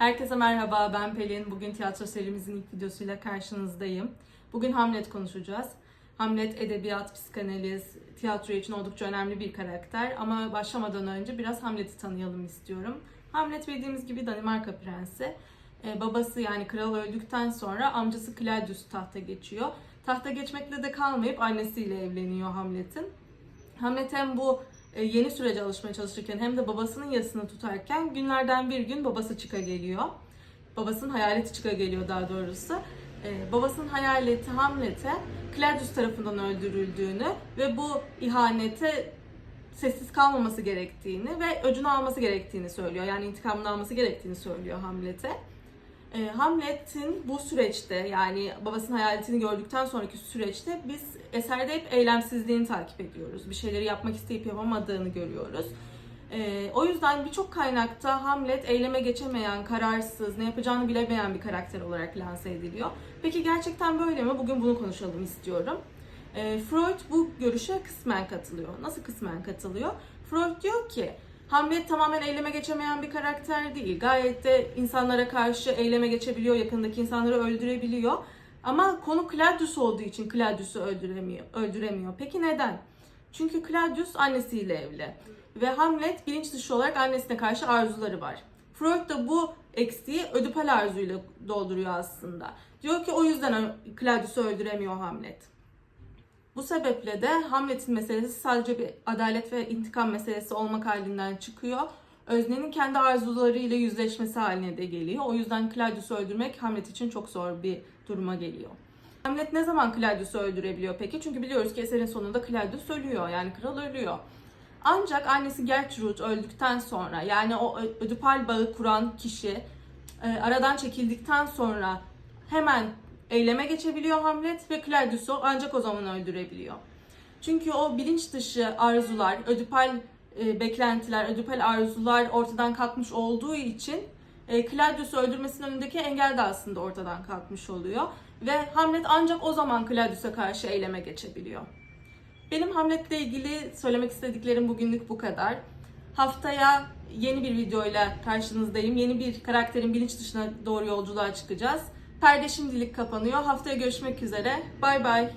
Herkese merhaba, ben Pelin. Bugün tiyatro serimizin ilk videosuyla karşınızdayım. Bugün Hamlet konuşacağız. Hamlet edebiyat, psikanaliz, tiyatro için oldukça önemli bir karakter. Ama başlamadan önce biraz Hamlet'i tanıyalım istiyorum. Hamlet bildiğimiz gibi Danimarka prensi. Ee, babası yani kral öldükten sonra amcası Claudius tahta geçiyor. Tahta geçmekle de kalmayıp annesiyle evleniyor Hamlet'in. Hamlet hem bu yeni sürece alışmaya çalışırken hem de babasının yasını tutarken günlerden bir gün babası çıka geliyor. Babasının hayaleti çıka geliyor daha doğrusu. E, babasının hayaleti Hamlet'e Claudius tarafından öldürüldüğünü ve bu ihanete sessiz kalmaması gerektiğini ve öcünü alması gerektiğini söylüyor. Yani intikamını alması gerektiğini söylüyor Hamlet'e. E, Hamlet'in bu süreçte yani babasının hayaletini gördükten sonraki süreçte biz eserde hep eylemsizliğini takip ediyoruz. Bir şeyleri yapmak isteyip yapamadığını görüyoruz. E, o yüzden birçok kaynakta Hamlet eyleme geçemeyen, kararsız, ne yapacağını bilemeyen bir karakter olarak lanse ediliyor. Peki gerçekten böyle mi? Bugün bunu konuşalım istiyorum. E, Freud bu görüşe kısmen katılıyor. Nasıl kısmen katılıyor? Freud diyor ki Hamlet tamamen eyleme geçemeyen bir karakter değil. Gayet de insanlara karşı eyleme geçebiliyor, yakındaki insanları öldürebiliyor. Ama konu Claudius olduğu için Claudius'u öldüremiyor. öldüremiyor. Peki neden? Çünkü Claudius annesiyle evli. Ve Hamlet bilinç dışı olarak annesine karşı arzuları var. Freud da bu eksiği ödipal arzuyla dolduruyor aslında. Diyor ki o yüzden Claudius'u öldüremiyor Hamlet. Bu sebeple de Hamlet'in meselesi sadece bir adalet ve intikam meselesi olmak halinden çıkıyor. Öznenin kendi arzularıyla yüzleşmesi haline de geliyor. O yüzden Claudius'u öldürmek Hamlet için çok zor bir duruma geliyor. Hamlet ne zaman Claudius'u öldürebiliyor peki? Çünkü biliyoruz ki eserin sonunda Claudius ölüyor. Yani kral ölüyor. Ancak annesi Gertrude öldükten sonra yani o ödipal bağı kuran kişi e, aradan çekildikten sonra hemen eyleme geçebiliyor Hamlet ve Claudius'u ancak o zaman öldürebiliyor. Çünkü o bilinç dışı arzular, ödipal e, beklentiler, ödipal arzular ortadan kalkmış olduğu için e, Claudius'u öldürmesinin önündeki engel de aslında ortadan kalkmış oluyor. Ve Hamlet ancak o zaman Claudius'a karşı eyleme geçebiliyor. Benim Hamlet'le ilgili söylemek istediklerim bugünlük bu kadar. Haftaya yeni bir videoyla karşınızdayım. Yeni bir karakterin bilinç dışına doğru yolculuğa çıkacağız. Perde şimdilik kapanıyor. Haftaya görüşmek üzere. Bay bay.